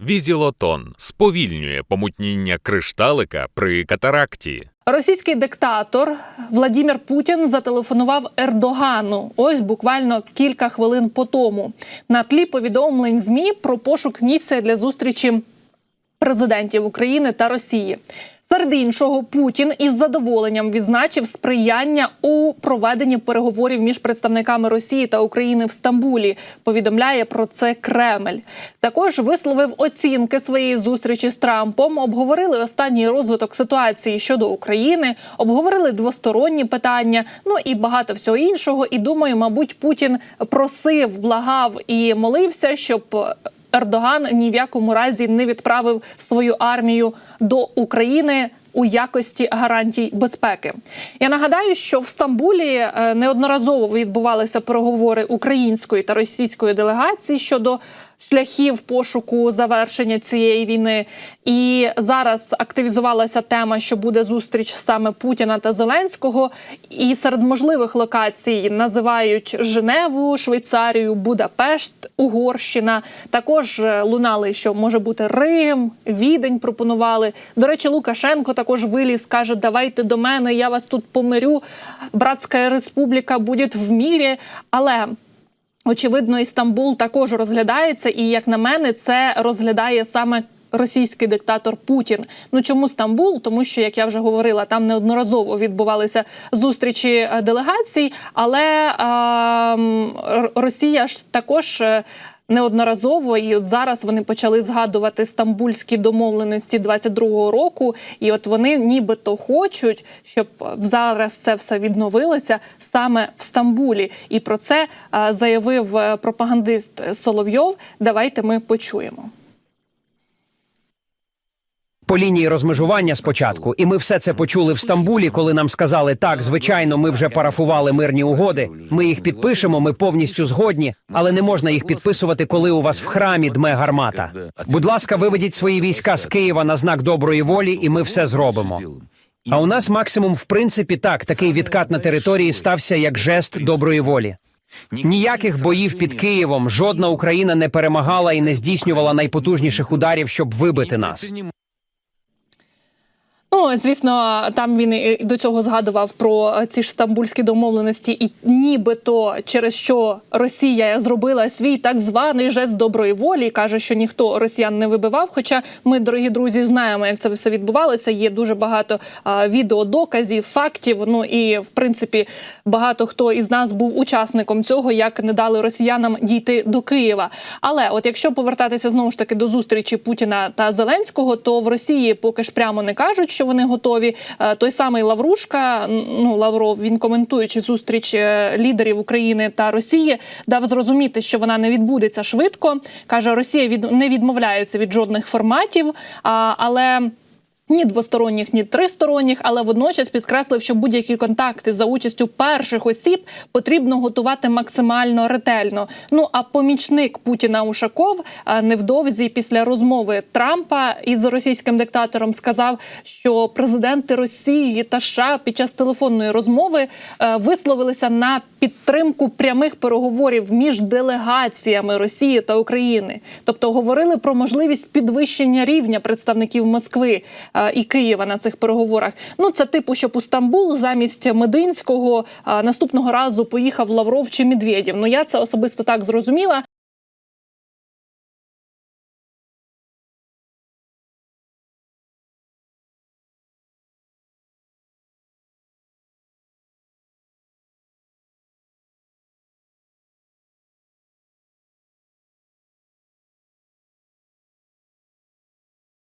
Візілотон сповільнює помутніння кришталика при катаракті. Російський диктатор Владімір Путін зателефонував Ердогану. Ось буквально кілька хвилин по тому. На тлі повідомлень змі про пошук місця для зустрічі президентів України та Росії. Серед іншого, Путін із задоволенням відзначив сприяння у проведенні переговорів між представниками Росії та України в Стамбулі. Повідомляє про це Кремль. Також висловив оцінки своєї зустрічі з Трампом. Обговорили останній розвиток ситуації щодо України, обговорили двосторонні питання. Ну і багато всього іншого. І думаю, мабуть, Путін просив, благав і молився, щоб. Ердоган ні в якому разі не відправив свою армію до України. У якості гарантій безпеки я нагадаю, що в Стамбулі е, неодноразово відбувалися переговори української та російської делегації щодо шляхів пошуку завершення цієї війни. І зараз активізувалася тема, що буде зустріч саме Путіна та Зеленського. І серед можливих локацій називають Женеву, Швейцарію, Будапешт, Угорщина. Також е, лунали, що може бути Рим, Відень. Пропонували. До речі, Лукашенко також виліз, каже: Давайте до мене, я вас тут помирю. Братська республіка буде в мірі. Але очевидно, Істамбул також розглядається, і як на мене, це розглядає саме. Російський диктатор Путін. Ну чому Стамбул? Тому що, як я вже говорила, там неодноразово відбувалися зустрічі е, делегацій, але е, Росія ж також. е, Неодноразово і от зараз вони почали згадувати стамбульські домовленості 22-го року, і от вони нібито хочуть, щоб зараз це все відновилося саме в Стамбулі. І про це е, заявив е, пропагандист Соловйов. Давайте ми почуємо. По лінії розмежування спочатку, і ми все це почули в Стамбулі, коли нам сказали, так, звичайно, ми вже парафували мирні угоди. Ми їх підпишемо, ми повністю згодні, але не можна їх підписувати, коли у вас в храмі дме гармата. Будь ласка, виведіть свої війська з Києва на знак доброї волі, і ми все зробимо. А у нас максимум, в принципі, так, такий відкат на території стався як жест доброї волі. Ніяких боїв під Києвом жодна Україна не перемагала і не здійснювала найпотужніших ударів, щоб вибити нас. Звісно, там він і до цього згадував про ці ж стамбульські домовленості, і нібито через що Росія зробила свій так званий жест доброї волі, каже, що ніхто росіян не вибивав. Хоча ми, дорогі друзі, знаємо, як це все відбувалося. Є дуже багато а, відеодоказів, фактів. Ну і в принципі багато хто із нас був учасником цього, як не дали росіянам дійти до Києва. Але от якщо повертатися знову ж таки до зустрічі Путіна та Зеленського, то в Росії поки ж прямо не кажуть, що вони готові. Е, Той самий Лаврушка, ну Лавров, він коментуючи зустріч е, лідерів України та Росії, дав зрозуміти, що вона не відбудеться швидко. каже, Росія від не відмовляється від жодних форматів, але. Ні двосторонніх, ні тристоронніх, але водночас підкреслив, що будь-які контакти за участю перших осіб потрібно готувати максимально ретельно. Ну а помічник Путіна Ушаков е, невдовзі після розмови Трампа із російським диктатором сказав, що президенти Росії та США під час телефонної розмови е, висловилися на підтримку прямих переговорів між делегаціями Росії та України, тобто говорили про можливість підвищення рівня представників Москви е, і Києва на цих переговорах. Ну це типу, щоб у Стамбул замість Мединського е, наступного разу поїхав Лавров чи Медведєв. Ну я це особисто так зрозуміла.